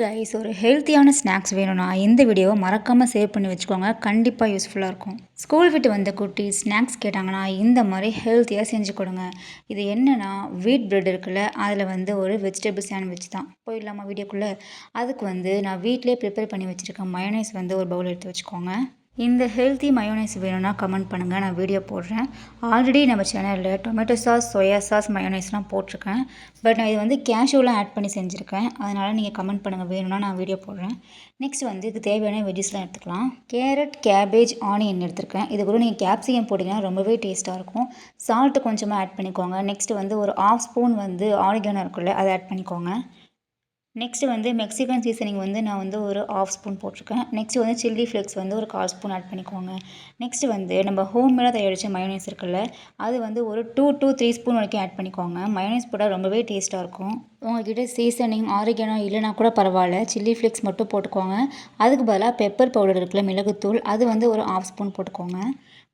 Guys ஒரு ஹெல்த்தியான snacks வேணும்னா இந்த வீடியோவை மறக்காமல் சேவ் பண்ணி வச்சுக்கோங்க. கண்டிப்பாக யூஸ்ஃபுல்லாக இருக்கும். ஸ்கூல் விட்டு வந்த குட்டி ஸ்நாக்ஸ் கேட்டாங்கன்னா இந்த மாதிரி ஹெல்த்தியாக செஞ்சு கொடுங்க. இது என்னென்னா வீட் பிரெட் இருக்குல்ல அதில் வந்து ஒரு வெஜிடபிள் சாண்ட்விச் தான். போயிடலாமா வீடியோக்குள்ளே? அதுக்கு வந்து நான் வீட்டிலே ப்ரிப்பேர் பண்ணி வச்சுருக்கேன் மயோனைஸ் வந்து ஒரு பவுல் எடுத்து வச்சுக்கோங்க. இந்த ஹெல்த்தி மயோனைஸ் வேணும்னா கமெண்ட் பண்ணுங்கள் நான் வீடியோ போடுறேன். ஆல்ரெடி நம்ம சேனலில் டொமேட்டோ சாஸ் சோயா சாஸ் மயோனைஸ்லாம் போட்டிருக்கேன். பட் நான் இது வந்து கேஷுவலாக ஆட் பண்ணி செஞ்சுருக்கேன். அதனால் நீங்கள் கமெண்ட் பண்ணுங்கள் வேணும்னா நான் வீடியோ போடுறேன். நெக்ஸ்ட் வந்து இதுக்கு தேவையான வெஜ்ஜஸ்லாம் எடுத்துக்கலாம். கேரட் கேபேஜ் ஆனியன் எடுத்திருக்கேன். இது கூட நீங்கள் கேப்சிகம் போட்டிங்கன்னா ரொம்பவே டேஸ்ட்டாக இருக்கும். சால்ட்டு கொஞ்சமாக ஆட் பண்ணிக்கோங்க. நெக்ஸ்ட் வந்து ஒரு ஆஃப் ஸ்பூன் வந்து ஆரிகானோ இருக்குல்ல அதை ஆட் பண்ணிக்கோங்க. நெக்ஸ்ட்டு வந்து மெக்சிகன் சீசனிங் வந்து நான் வந்து ஒரு ஆஃப் ஸ்பூன் போட்டிருக்கேன். நெக்ஸ்ட்டு வந்து சில்லி ஃப்ளேக்ஸ் வந்து ஒரு கால் ஸ்பூன் ஆட் பண்ணிக்கோங்க. நெக்ஸ்ட்டு வந்து நம்ம ஹோம்மேடாக தயாரித்த மயோனைஸ் இருக்குல்ல அது வந்து ஒரு டூ டூ த்ரீ ஸ்பூன் வரைக்கும் ஆட் பண்ணிக்கோங்க. மயோனைஸ் போட்டால் ரொம்பவே டேஸ்ட்டாக இருக்கும். உங்கள்கிட்ட சீசனிங் ஆரோக்கியனோ இல்லைனா கூட பரவாயில்ல. சில்லி ஃப்ளேக்ஸ் மட்டும் போட்டுக்கோங்க. அதுக்கு பதிலாக பெப்பர் பவுடர் இருக்குல்ல மிளகுத்தூள் அது வந்து ஒரு ஆஃப் ஸ்பூன் போட்டுக்கோங்க.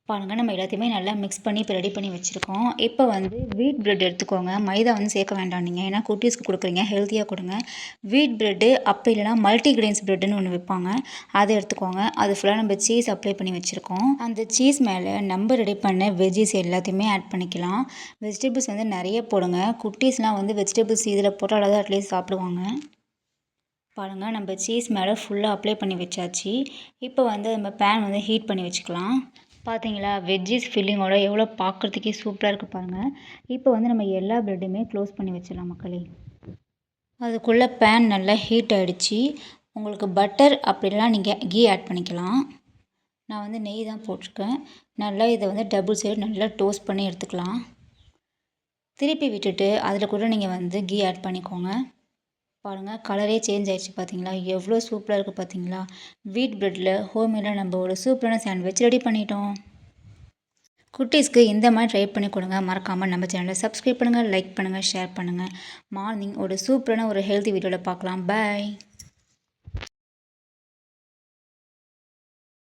பாருங்கள் நம்ம எல்லாத்தையுமே நல்லா மிக்ஸ் பண்ணி இப்போ ரெடி பண்ணி வச்சுருக்கோம். இப்போ வந்து வீட் ப்ரெட் எடுத்துக்கோங்க. மைதா வந்து சேர்க்க வேண்டாம் நீங்கள் ஏன்னா குட்டீஸ்க்கு கொடுக்குறீங்க. ஹெல்த்தியாக கொடுங்க. வீட் ப்ரெட்டு அப்போ இல்லைனா மல்டி கிரெயின்ஸ் ப்ரெட்டுன்னு ஒன்று விற்பாங்க அதை எடுத்துக்கோங்க. அது ஃபுல்லாக நம்ம சீஸ் அப்ளை பண்ணி வச்சுருக்கோம். அந்த சீஸ் மேலே நம்ம ரெடி பண்ண வெஜ்ஜிஸ் எல்லாத்தையுமே ஆட் பண்ணிக்கலாம். வெஜிடபிள்ஸ் வந்து நிறைய போடுங்க. குட்டீஸ்லாம் வந்து வெஜிடபிள்ஸ் இதில் போட்டால் தான் அட்லீஸ்ட் சாப்பிடுவாங்க. பாருங்கள் நம்ம சீஸ் மேலே ஃபுல்லாக அப்ளை பண்ணி வச்சாச்சு. இப்போ வந்து நம்ம பேன் வந்து ஹீட் பண்ணி வச்சுக்கலாம். பார்த்தீங்களா வெஜ்ஜீஸ் ஃபில்லிங்கோட எவ்வளோ பார்க்குறதுக்கே சூப்பராக இருக்குது பாருங்கள் இப்போ வந்து நம்ம எல்லா ப்ரெட்டுமே க்ளோஸ் பண்ணி வச்சிடலாம் மக்களே. அதுக்குள்ளே பேன் நல்லா ஹீட் ஆகிடுச்சி உங்களுக்கு பட்டர் அப்படிலாம் நீங்கள் கீ ஆட் பண்ணிக்கலாம். நான் வந்து நெய் தான் போட்டிருக்கேன். நல்லா இதை வந்து டபுள் சைடு நல்லா டோஸ்ட் பண்ணி எடுத்துக்கலாம். திருப்பி விட்டுட்டு அதில் கூட நீங்கள் வந்து கீ ஆட் பண்ணிக்கோங்க. பாருங்கள் கலரே சேஞ்ச் ஆகிடுச்சு பார்த்தீங்களா எவ்வளோ சூப்பராக இருக்குது பார்த்தீங்களா வீட் ப்ரெட்டில் ஹோம்மேடாக நம்ம ஒரு சூப்பரான சாண்ட்விச் ரெடி பண்ணிட்டோம். குட்டீஸ்க்கு இந்த மாதிரி ட்ரை பண்ணி கொடுங்க. மறக்காமல் நம்ம சேனலை சப்ஸ்கிரைப் பண்ணுங்கள் லைக் பண்ணுங்கள் ஷேர் பண்ணுங்கள் மார்னிங் ஒரு சூப்பரான ஒரு ஹெல்த்தி வீடியோவில் பார்க்கலாம். பாய்